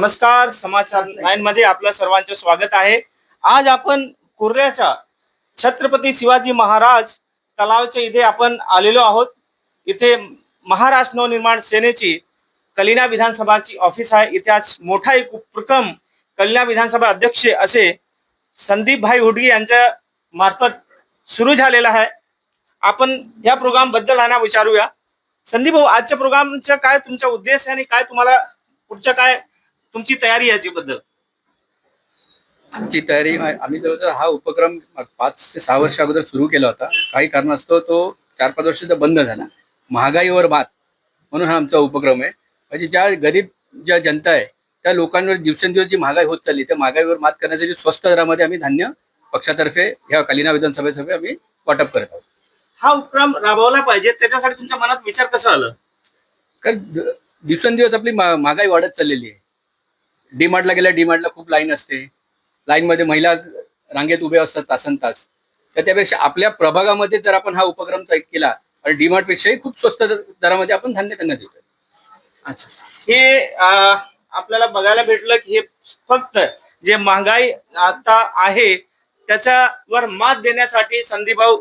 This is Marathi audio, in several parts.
नमस्कार समाचार नाईन मध्ये आपलं सर्वांचे स्वागत आहे. आज आपण कुर्ल्याच्या छत्रपती शिवाजी महाराज तलावच्या इथे आपण आलेलो आहोत. इथे महाराष्ट्र नवनिर्माण सेनेची कलिना विधानसभाची ऑफिस आहे. इथे आज मोठा एक उपक्रम कलिना विधानसभा अध्यक्ष असे संदीप भाई हुडगी यांच्या मार्फत सुरू झालेला आहे. आपण या प्रोग्रामबद्दल यांना विचारूया. संदीप भाऊ आजच्या प्रोग्रामचा काय तुमचा उद्देश आहे आणि काय तुम्हाला पुढच्या काय तुमची तयारी याच्याबद्दल. आमची तयारी आम्ही जवळजवळ हा उपक्रम पाच ते सहा वर्ष अगोदर सुरू केला होता काही कारणास्तव तो चार पाच वर्षाचा बंद झाला. महागाईवर मात म्हणून हा आमचा उपक्रम आहे. म्हणजे ज्या गरीब ज्या जनता आहे त्या लोकांवर दिवसेंदिवस जी महागाई होत चालली त्या महागाईवर मात करण्यासाठी स्वस्त दरामध्ये आम्ही धान्य पक्षातर्फे ह्या कलिना विधानसभेतर्फे आम्ही वाटप करत आहोत. हा उपक्रम राबवला पाहिजे त्याच्यासाठी तुमच्या मनात विचार कसा आलं? कारण दिवसेंदिवस आपली महागाई वाढत चाललेली आहे. डीमार्टला गेल्या डीमार्टला खूप लाईन असते. लाईनमध्ये महिला रांगेत उभे असतात तासन तास. तर त्यापेक्षा आपल्या प्रभागामध्ये जर आपण हा उपक्रम तय केला आणि डीमार्टपेक्षाही खूप स्वस्त दरामध्ये आपण धान्य त्यांना देतो अच्छा. हे आपल्याला बघायला भेटलं की हे फक्त जे महागाई आता आहे त्याच्यावर मात देण्यासाठी संदीपभाऊ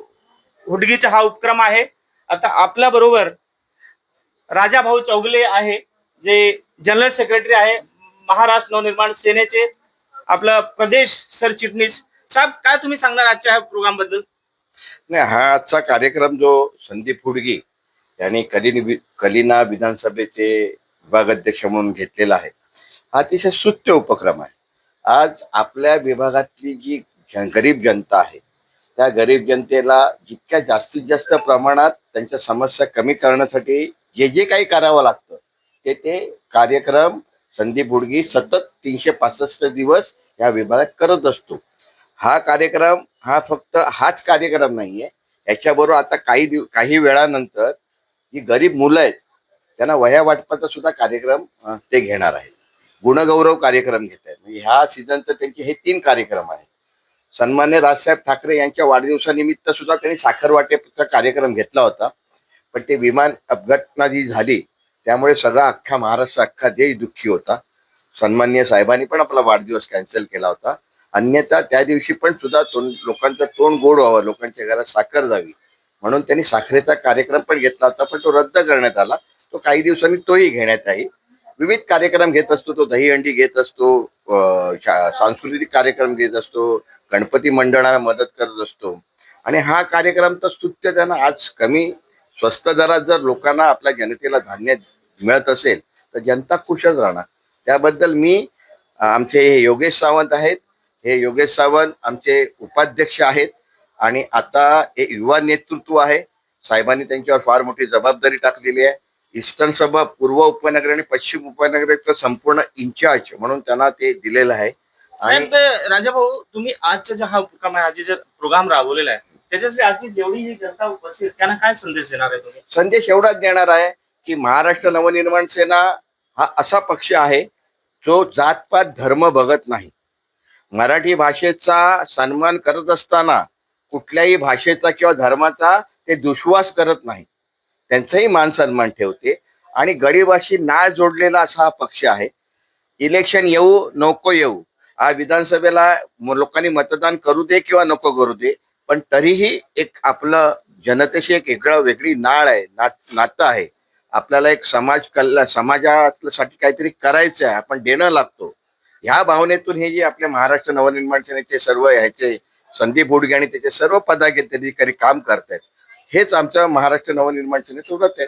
हुडगीचा हा उपक्रम आहे. आता आपल्या बरोबर राजाभाऊ चौगले आहे जे जनरल सेक्रेटरी आहे. महाराष्ट्र नवनिर्माण सेनेचे आपलं प्रदेश सरचिटणीस साहेब काय तुम्ही सांगणार आजच्या ह्या प्रोग्रामबद्दल नाही हा आजचा कार्यक्रम जो संदीप हुडगी यांनी कलिनी कलिना विधानसभेचे विभागाध्यक्ष म्हणून घेतलेला आहे हा अतिशय सुत्य उपक्रम आहे. आज आपल्या विभागातली जी गरीब जनता आहे त्या गरीब जनतेला जितक्या जास्तीत जास्त प्रमाणात त्यांच्या समस्या कमी करण्यासाठी जे जे काही करावं लागतं ते ते कार्यक्रम संदीप हुडगी सतत तीनशे पासष्ट दिवस या विभागात करत असतो. हा कार्यक्रम हा फक्त हाच कार्यक्रम नाहीये. याच्याबरोबर आता काही दिव काही वेळानंतर जी गरीब मुलं आहेत त्यांना वह्या वाटपाचा सुद्धा कार्यक्रम ते घेणार आहेत. गुणगौरव कार्यक्रम घेत आहेत. म्हणजे ह्या सीझनचं त्यांचे हे तीन कार्यक्रम आहेत. सन्मान्य राजसाहेब ठाकरे यांच्या वाढदिवसानिमित्त सुद्धा त्यांनी साखर वाटेचा कार्यक्रम घेतला होता. पण ते विमान अपघटना जी झाली त्यामुळे सगळा अख्खा महाराष्ट्र अख्खा देश दुःखी होता. सन्मान्य साहेबांनी पण आपला वाढदिवस कॅन्सल केला होता. अन्यथा त्या दिवशी पण सुद्धा तोंड लोकांचं तोंड गोड व्हावं लोकांच्या घरात साखर जावी. म्हणून त्यांनी साखरेचा कार्यक्रम पण घेतला होता पण तो रद्द करण्यात आला. तो काही दिवसांनी तोही घेण्यात आहे. विविध कार्यक्रम घेत असतो तो दहीहंडी घेत असतो सांस्कृतिक कार्यक्रम घेत असतो गणपती मंडळाला मदत करत असतो. आणि हा कार्यक्रम तर स्तुत्य त्यांना आज कमी स्वस्त दरात जर लोकांना आपल्या जनतेला धान्य मिळत असेल तर जनता खुशच राहणार. त्याबद्दल मी आमचे हे योगेश सावंत आहेत. हे योगेश सावंत आमचे उपाध्यक्ष आहेत. आणि आता हे युवा नेतृत्व आहे. साहेबांनी त्यांच्यावर फार मोठी जबाबदारी टाकलेली आहे. ईस्टर्न सभा पूर्व उपनगर आणि पश्चिम उपनगराचं संपूर्ण इंचार्ज म्हणून त्यांना ते दिलेलं आहे. आणि साहेब राजाभाऊ तुम्ही आजचा जो हा उपक्रम आहे आजचे जे प्रोग्राम राबवलेला आहे त्याच्यासाठी आजची जेवढी ही जनता उपस्थित त्यांना काय संदेश देणार आहे तुम्ही? संदेश एवढाच देणार आहे की महाराष्ट्र नवनिर्माण सेना हा असा पक्ष आहे जो जातपात धर्म बघत नाही. मराठी भाषेचा सन्मान करत असताना कुठल्याही भाषेचा किंवा धर्माचा ते दुश्वास करत नाही. त्यांचाही मान सन्मान ठेवते आणि गरीबाशी नाळ जोडलेला असा हा पक्ष आहे. इलेक्शन येऊ नको येऊ. हा विधानसभेला म- लोकांनी मतदान करू दे किंवा नको करू दे पण तरीही एक आपलं जनतेशी एक वेगळं वेगळी नाळ आहे नात नातं आहे. आपल्याला एक समाज कल्या समाजासाठी काहीतरी करायचं आहे आपण देणं लागतो. ह्या भावनेतून हे जे आपल्या महाराष्ट्र नवनिर्माण सेनेचे सर्व ह्याचे संदीप बोडगे आणि त्याचे सर्व पदाधिकारी काम करतायत. हेच आमचं महाराष्ट्र नवनिर्माण सेनेचं व्रत आहे.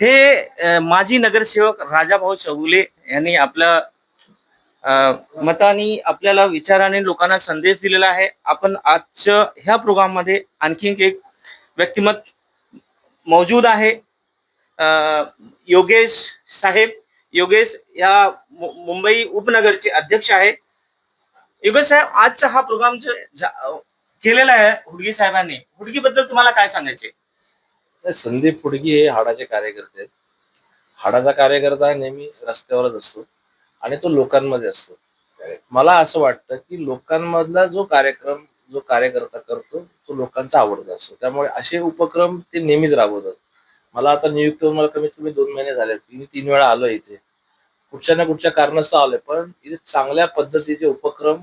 हे माजी नगरसेवक राजाभाऊ चौगुले यांनी आपल्या मताने मतानी आपल्याला विचाराने लोकांना संदेश दिलेला आहे. आपण आजच्या ह्या प्रोग्राममध्ये आणखी एक व्यक्तिमत मौजूद आहे. योगेश साहेब योगेश या मु- मुंबई उपनगरचे अध्यक्ष आहे योगेश साहेब आजचा हा प्रोग्राम जो केलेला आहे हुडगी साहेबांनी हुडगी बद्दल तुम्हाला काय सांगायचे संदीप हुडगी हे हाडाचे कार्यकर्ते आहेत. हाडाचा कार्यकर्ता नेहमी रस्त्यावरच असतो आणि तो लोकांमध्ये असतो. मला असं वाटतं की लोकांमधला जो कार्यक्रम जो कार्यकर्ता करतो तो लोकांचा आवडता असतो. त्यामुळे असे उपक्रम ते नेहमीच राबवतात. मला आता नियुक्त होऊन मला कमीत कमी दोन महिने झाले. मी तीन वेळा आलो इथे. कुठच्या ना कुठच्या कारणास्तव आले पण इथे चांगल्या पद्धतीचे उपक्रम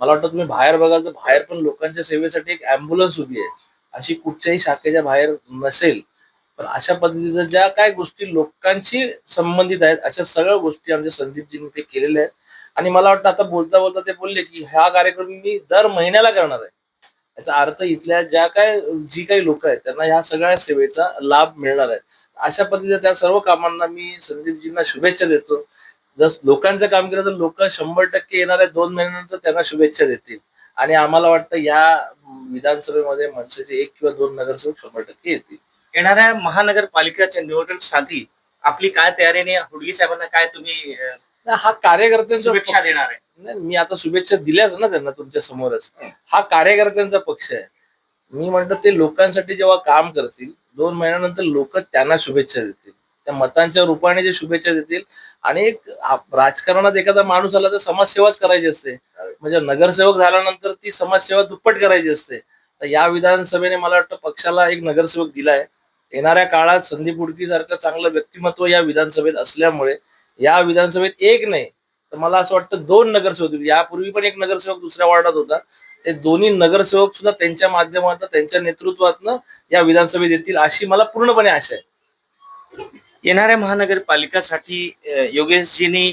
मला वाटतं तुम्ही बाहेर बघाल तर बाहेर पण लोकांच्या सेवेसाठी एक अँब्युलन्स उभी आहे. अशी कुठच्याही शाखेच्या बाहेर नसेल पण अशा पद्धतीच्या ज्या काय गोष्टी लोकांशी संबंधित आहेत अशा सगळ्या गोष्टी आमच्या संदीपजींनी ते केलेल्या आहेत. आणि मला वाटतं आता बोलता बोलता ते बोलले की हा कार्यक्रम मी दर महिन्याला करणार आहे. याचा अर्थ इथल्या ज्या काय जी काही लोक आहेत त्यांना ह्या सगळ्या सेवेचा लाभ मिळणार आहे. अशा पद्धतीच्या त्या सर्व कामांना मी संदीपजींना शुभेच्छा देतो. जर लोकांचं काम केलं तर लोक शंभर टक्के येणाऱ्या दोन महिन्यानंतर त्यांना शुभेच्छा देतील. आणि आम्हाला वाटतं या विधानसभेमध्ये मनसेचे एक किंवा दोन नगरसेवक शंभर टक्के येतील. येणाऱ्या महानगरपालिकेच्या निवडणुकीसाठी आपली काय तयारी आणि हुडगी साहेबांना काय तुम्ही हा कार्यकर्त्यांचा देणार आहे? नाही मी आता शुभेच्छा दिल्याच ना त्यांना तुमच्या समोरच. हा कार्यकर्त्यांचा पक्ष आहे. मी म्हणतो ते लोकांसाठी जेव्हा काम करतील दोन महिन्यानंतर लोक त्यांना शुभेच्छा देतील. त्या मतांच्या रूपाने जे शुभेच्छा देतील आणि एक राजकारणात एखादा माणूस आला तर समाजसेवाच करायची असते. म्हणजे नगरसेवक झाल्यानंतर ती समाजसेवा दुप्पट करायची असते. तर या विधानसभेने मला वाटतं पक्षाला एक नगरसेवक दिलाय. येणाऱ्या काळात संदीप उडकी सारखं चांगलं व्यक्तिमत्व या विधानसभेत असल्यामुळे या विधानसभेत एक नाही तर मला असं वाटतं दोन नगरसेवक यापूर्वी पण एक नगरसेवक दुसऱ्या वॉर्डात होता. ते दोन्ही नगरसेवक सुद्धा त्यांच्या माध्यमातून त्यांच्या नेतृत्वातनं या विधानसभेत येतील अशी मला पूर्णपणे आशा आहे. येणाऱ्या महानगरपालिकासाठी योगेशजींनी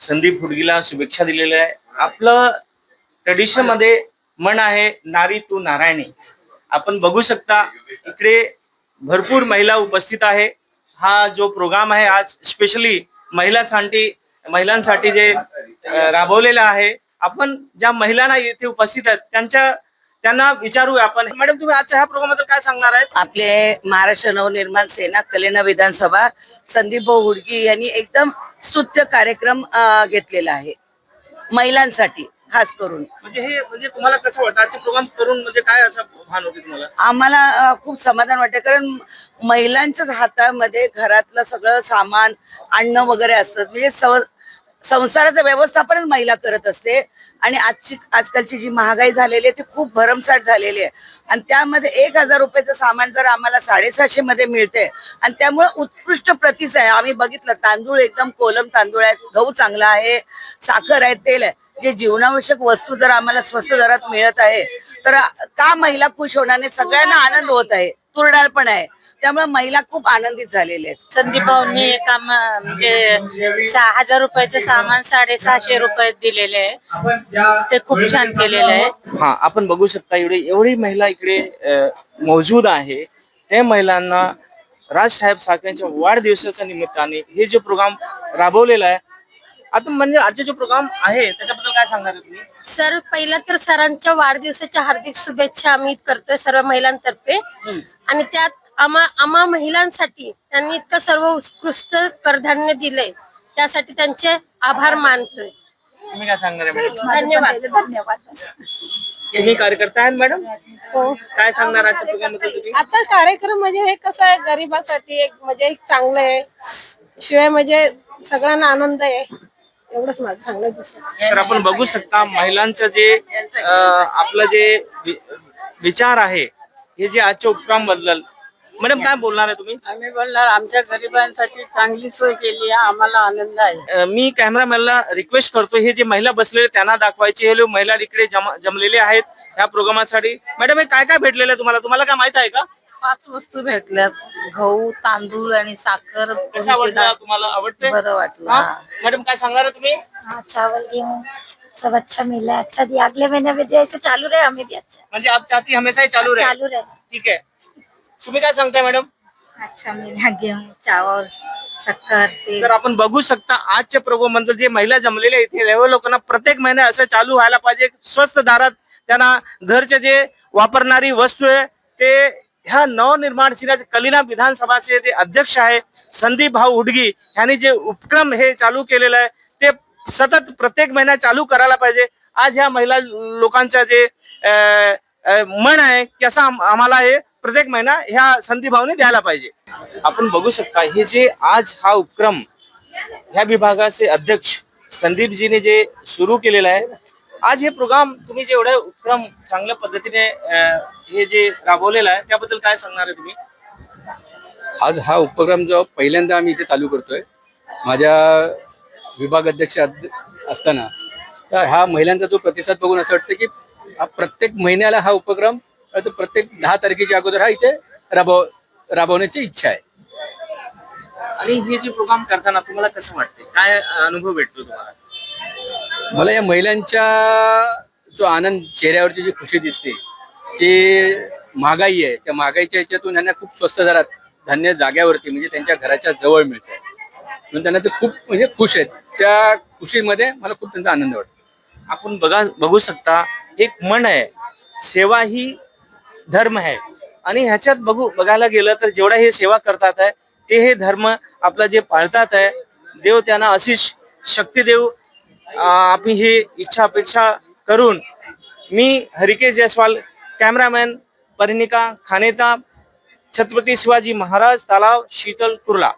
संदीप हुडगीला शुभेच्छा दिलेल्या आहे आपलं ट्रेडिशनमध्ये म्हण आहे नारी तू नारायणी. आपण बघू शकता इकडे भरपूर महिला उपस्थित आहे. हा जो प्रोग्राम आहे आज स्पेशली महिलांसाठी महिलांसाठी जे राबवलेलं आहे आपण ज्या महिलांना इथे उपस्थित आहेत त्यांच्या त्यांना विचारूया आपण. मॅडम तुम्ही आजच्या ह्या प्रोग्राम काय सांगणार आहेत? आपले महाराष्ट्र नवनिर्माण सेना कलेना विधानसभा संदीप भाऊ हुडगी यांनी एकदम स्तुत्य कार्यक्रम घेतलेला आहे. महिलांसाठी. खास करून. म्हणजे हे म्हणजे तुम्हाला कसं वाटतं? आजचे प्रोग्राम करून म्हणजे काय असं भान होते तुम्हाला? आम्हाला अं, खूप समाधान वाटतं. कारण महिलांच्याच हातामध्ये घरातलं सगळं सामान आणणं वगैरे असतं. म्हणजे सव- संसाराचं व्यवस्थापनच महिला करत असते. आणि आजची आजकालची जी महागाई झालेली आहे ती खूप भरमसाठ झालेली आहे. आणि त्यामध्ये एक हजार रुपयाचं सामान जर आम्हाला साडेसहाशे मध्ये मिळते आणि त्यामुळे उत्कृष्ट प्रतीचं आहे. आम्ही बघितलं तांदूळ एकदम कोलम तांदूळ आहे गहू चांगला आहे साखर आहे तेल आहे. जे जीवनावश्यक वस्तू जर आम्हाला स्वस्त दरात मिळत आहे तर का महिला खुश होणार नाही? सगळ्यांना आनंद होत आहे. तुरडाळ पण आहे. त्यामुळे महिला खूप आनंदित झालेल्या आहेत. संदीप भाऊंनी एका म्हणजे सहा हजार रुपयाचं सामान साडेसहाशे रुपयात दिलेले आहे. ते खूप छान केलेलं आहे. हा आपण बघू शकता एवढे एवढी महिला इकडे अ, मौजूद आहे. त्या महिलांना राजसाहेब साळकेंच्या वाढदिवसाच्या निमित्ताने हे जे प्रोग्राम राबवलेला आहे आता म्हणजे आजचे जो प्रोग्राम आहे त्याच्याबद्दल काय सांगणार आहे तुम्ही? सर पहिलं तर सरांच्या वाढदिवसाच्या हार्दिक शुभेच्छा आम्ही करतोय सर्व महिलांतर्फे. आणि त्यात आम्हा आम्हा महिलांसाठी त्यांनी इतकं सर्व उत्कृष्ट करधान्य दिलंय त्यासाठी त्यांचे आभार मानतोय. तुम्ही काय सांगणार आहे मॅडम? धन्यवाद. धन्यवाद. तुम्ही कार्यकर्ता आहेत मॅडम? हो. काय सांगणार आजच्या तुम्ही? आता कार्यक्रम म्हणजे हे कसं आहे गरिबासाठी एक म्हणजे एक चांगलं आहे. शिवाय म्हणजे सगळ्यांना आनंद आहे. एवढंच माझं सांगायचं आहे. तर आपण बघू शकता महिलांचं जे अ, आपलं जे वि- विचार आहे हे जे आजच्या उपक्रमबद्दल मॅडम काय बोलणार आहे तुम्ही? आम्ही बोलणार आमच्या गरिबांसाठी चांगली सोय केली आहे आम्हाला आनंद आहे. अ, मी कॅमेरामॅनला रिक्वेस्ट करतो हे जे महिला बसलेले त्यांना दाखवायचे हे लोक महिला इकडे जमा जमलेले आहेत ह्या प्रोग्रामासाठी. मॅडम हे काय काय भेटलेलं आहे तुम्हाला? तुम्हाला काय माहीत आहे का? पाच वस्तू भेटल्यात गहू तांदूळ आणि साखर कसं तुरीची आवडतं डाळ. तुम्हाला? आवडते? बरं वाटलं. हा? हा. मॅडम काय सांगणार आहे तुम्ही? हाँ चावल गेहूँ सब अच्छा मिला है अच्छा दिया. अगले महीने भी दिया ऐसे चालू रहे हमें भी अच्छा म्हणजे आप चाहती हमेशा ही चालू रहे? चालू रहे. ठीक आहे तुम्ही काय सांगताय मॅडम? अच्छा मिला गेहूँ चावल शक्कर तेल तर आपण बघू शकता आजच्या मध्ये जे महिला जमलेले आहेत इथे लेवल लोकांना प्रत्येक महिन्या असं चालू व्हायला पाहिजे. स्वस्त दारात त्यांना घरचे जे वापरणारी वस्तू आहे ते ह्या नवनिर्माण शिराज कलिना विधानसभाचे ते अध्यक्ष आहे संदीप भाऊ हुडगी यांनी जे उपक्रम हे चालू केलेलं आहे ते सतत प्रत्येक महिन्यात चालू करायला पाहिजे. आज ह्या महिला लोकांचा जे मन आहे की असं आम- आम्हाला हे प्रत्येक महिना ह्या संधीभावने द्यायला पाहिजे. आपण बघू शकता हे जे आज हा उपक्रम ह्या विभागाचे अध्यक्ष संदीपजीने जे सुरू केलेलं आहे आज हे प्रोग्राम तुम्ही जे एवढे उपक्रम चांगल्या पद्धतीने हे जे राबवलेलं आहे त्याबद्दल काय सांगणार आहे तुम्ही? आज हा उपक्रम जो पहिल्यांदा आम्ही इथे चालू करतोय माझ्या विभाग अध्यक्ष असताना तर ह्या महिलांचा जो प्रतिसाद बघून असं वाटतं की प्रत्येक महिन्याला हा उपक्रम तो प्रत्येक दहा तारखेच्या अगोदर हा इथे राबव राबवण्याची इच्छा आहे. आणि हे जे प्रोग्राम करताना तुम्हाला कसं वाटते काय अनुभव भेटतो तुम्हाला? मला या महिलांच्या जो आनंद चेहऱ्यावरची जी खुशी दिसते जे महागाई आहे त्या महागाईच्या ह्याच्यातून त्यांना खूप स्वस्त दरात धान्य जाग्यावरती म्हणजे त्यांच्या घराच्या जवळ मिळत म्हणून त्यांना ते खूप म्हणजे खुश आहेत. त्या खुशीमध्ये मला खूप त्यांचा आनंद वाटतो. आपण बघा बघू शकता एक म्हण आहे. सेवा ही धर्म आहे. आणि ह्याच्यात बघू बघायला गेलं तर जेवढा हे सेवा करतात आहे ते हे धर्म आपलं जे पाळतात आहे देव त्यांना अशी श- शक्ती देऊ अं, आम्ही ही इच्छा अपेक्षा करून मी हरिकेश जयस्वाल कॅमेरामॅन परिणिका खानेता छत्रपती शिवाजी महाराज तलाव शीतल कुर्ला.